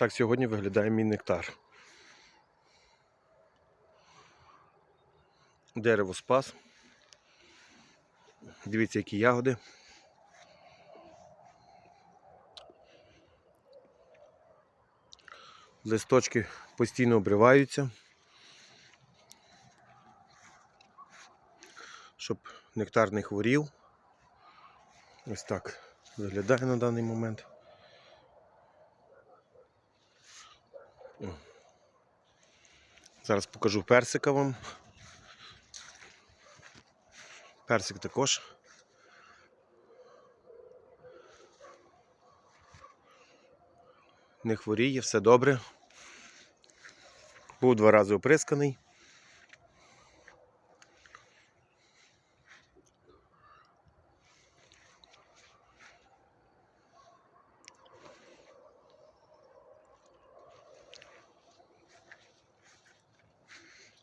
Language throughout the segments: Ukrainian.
Так сьогодні виглядає мій нектар. Дерево спас. Дивіться, які ягоди. Листочки постійно обриваються, щоб нектар не хворів. Ось так виглядає на даний момент. Зараз покажу персика вам. Персик також. Не хворіє, все добре. Був два рази оприсканий.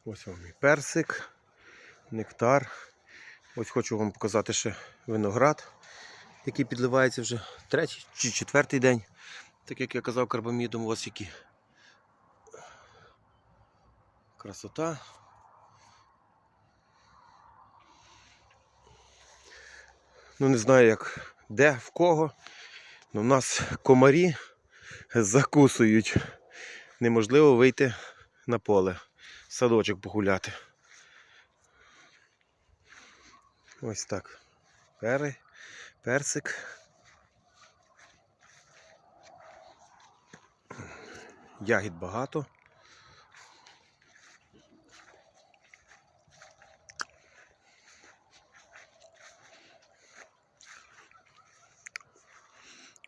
Ось вам і персик, нектар. Ось хочу вам показати ще виноград, який підливається вже третій чи четвертий день. Так як я казав карбамідом, ось які. Красота. Ну не знаю як де, в кого. але в нас комарі закусують. Неможливо вийти на поле, садочок погуляти. Ось так. Пери, персик. Ягід багато.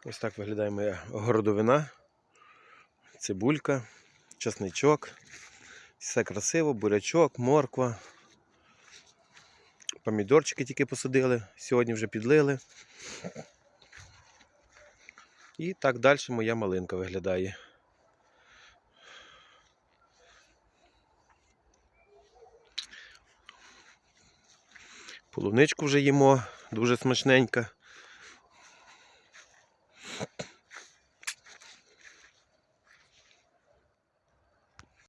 Ось так виглядає моя городовина, цибулька, часничок. Все красиво, бурячок, морква. Помідорчики тільки посадили, сьогодні вже підлили. І так далі моя малинка виглядає. Полуничку вже їмо, дуже смачненька.